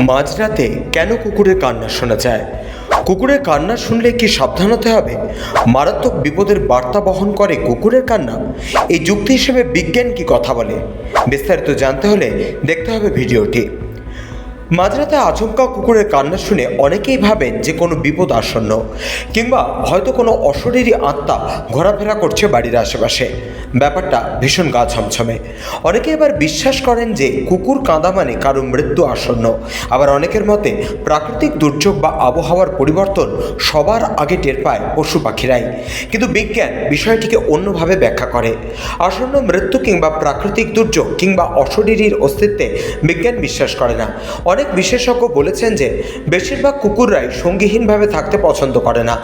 মাঝরাতে কেন কুকুরের কান্না শোনা যায়? কুকুরের কান্না শুনলে কি সাবধান হতে হবে? মারাত্মক বিপদের বার্তা বহন করে কুকুরের কান্না? এই যুক্তি হিসেবে বিজ্ঞান কি কথা বলে? বিস্তারিত জানতে হলে দেখতে হবে ভিডিওটি। মাঝরাতে আচমকা কুকুরের কান্না শুনে অনেকেই ভাবেন যে কোনো বিপদ আসন্ন, কিংবা হয়তো কোনো অশরীরী আত্মা ঘোরাফেরা করছে বাড়ির আশেপাশে। ব্যাপারটা ভীষণ গা ছমছমে। অনেকে এবার বিশ্বাস করেন যে কুকুর কাঁদা মানে কারও মৃত্যু আসন্ন। আবার অনেকের মতে প্রাকৃতিক দুর্যোগ বা আবহাওয়ার পরিবর্তন সবার আগে টের পায় পশু পাখিরাই। কিন্তু বিজ্ঞান বিষয়টিকে অন্যভাবে ব্যাখ্যা করে। আসন্ন মৃত্যু কিংবা প্রাকৃতিক দুর্যোগ কিংবা অশরীরীর অস্তিত্বে বিজ্ঞান বিশ্বাস করে না। অনেক বিশেষজ্ঞ বলেছেন যে, বেশিরভাগ কুকুররাই সঙ্গীহীনভাবে থাকতে পছন্দ করে না।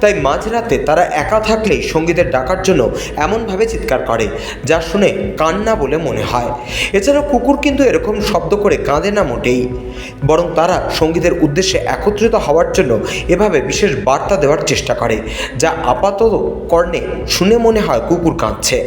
তাই মাঝরাতে তারা একা থাকলেই সঙ্গীদের ডাকার জন্য এমনভাবে চিৎকার করে, যা শুনে কান্না বলে মনে হয়। এছাড়াও কুকুর কিন্তু এরকম শব্দ করে কাঁদে না মোটেই। বরং তারা সঙ্গীদের উদ্দেশ্যে একত্রিত হওয়ার জন্য এভাবে বিশেষ বার্তা দেওয়ার চেষ্টা করে, যা আপাতত কর্ণে শুনে মনে হয় কুকুর কাঁদছে।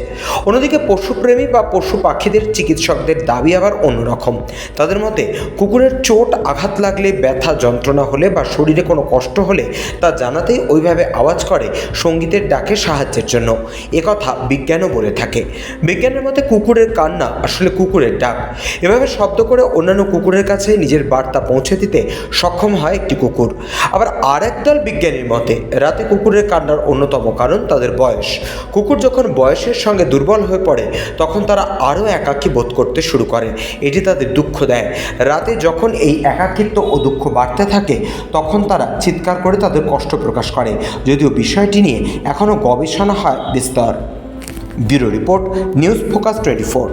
অন্যদিকে পশুপ্রেমী বা পশু পাখিদের চিকিৎসকদের দাবি আবার অন্যরকম। তাদের মতে কুকুরের চোট আঘাত লাগলে ব্যথা যন্ত্রণা হলে বা শরীরে কোনো কষ্ট হলে তা জানাতেই ওইভাবে আওয়াজ করে সঙ্গীতের ডাকে সাহায্যের জন্য। একথা বিজ্ঞানও বলে থাকে। বিজ্ঞানের মতে কুকুরের কান্না আসলে কুকুরের ডাক। এভাবে শব্দ করে অন্যান্য কুকুরের কাছে নিজের বার্তা পৌঁছে দিতে সক্ষম হয় একটি কুকুর। আবার আর একদল বিজ্ঞানীর মতে, রাতে কুকুরের কান্নার অন্যতম কারণ তাদের বয়স। কুকুর যখন বয়সের সঙ্গে দুর্বল হয়ে পড়ে, তখন তারা আরও একাকী বোধ করতে শুরু করে। এটি তাদের দুঃখ দেয়। রাতে যখন এই একাকিত্ব ও দুঃখ বাড়তে থাকে, তখন তারা চিৎকার করে তাদের কষ্ট প্রকাশ করে। যদিও বিষয়টি নিয়ে এখনও গবেষণা হয় বিস্তর। Bureau report, news focus twenty four.